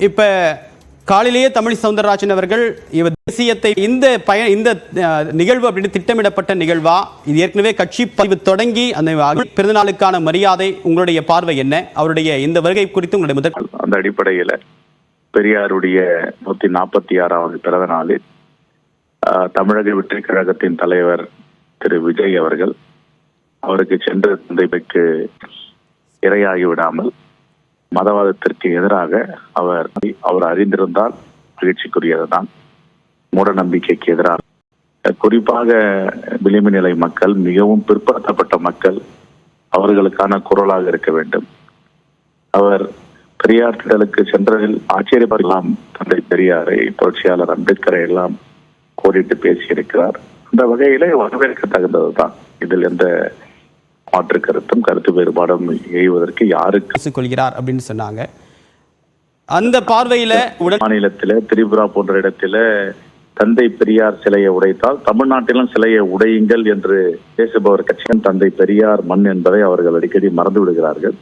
இப்ப காலையிலேயே தமிழ் சவுந்தரராஜன் அவர்கள் இவர் தேசியத்தை இந்த பய இந்த அஹ், நிகழ்வு அப்படின்னு திட்டமிடப்பட்ட நிகழ்வா? இது ஏற்கனவே கட்சி பதிவு தொடங்கி அந்த பிறந்தநாளுக்கான மரியாதை உங்களுடைய பார்வை என்ன? அவருடைய இந்த வருகை குறித்து உங்களுடைய முதல் அந்த அடிப்படையில பெரியாருடைய நூத்தி நாற்பத்தி ஆறாவது பிறந்த நாளில் ஆஹ், தமிழக வெற்றி கழகத்தின் தலைவர் திரு விஜய் அவர்கள் அவருக்கு சென்ற தந்தைக்கு இரையாகி விடாமல் மதவாதத்திற்கு எதிராக அவர் அவர் அறிந்திருந்தால் மகிழ்ச்சிக்குரியதுதான். மூட நம்பிக்கைக்கு எதிராக. குறிப்பாக விளிம்பு நிலை மக்கள் மிகவும் பிற்படுத்தப்பட்ட மக்கள் அவர்களுக்கான குரலாக இருக்க வேண்டும். அவர் பெரியார் திடலுக்கு சென்றதில் ஆச்சரியப்படலாம் தந்தை பெரியாரை புரட்சியாளர் அம்பேத்கரை எல்லாம் கோரிட்டு பேசியிருக்கிறார். அந்த வகையிலே வரவேற்க தகுந்ததுதான் இதில் எந்த மாற்று கருத்தும் கருத்து வேறுபாடும் எய்வதற்கு யாருக்கு கொள்கிறார் அப்படின்னு சொன்னாங்க. அந்த பார்வையில உடன் மாநிலத்தில திரிபுரா போன்ற இடத்தில தந்தை பெரியார் சிலையை உடைத்தால் தமிழ்நாட்டிலும் சிலையை உடையுங்கள் என்று பேசுபவர் கட்சியின் தந்தை பெரியார் மண் என்பதை அவர்கள் அடிக்கடி மறந்து விடுகிறார்கள்.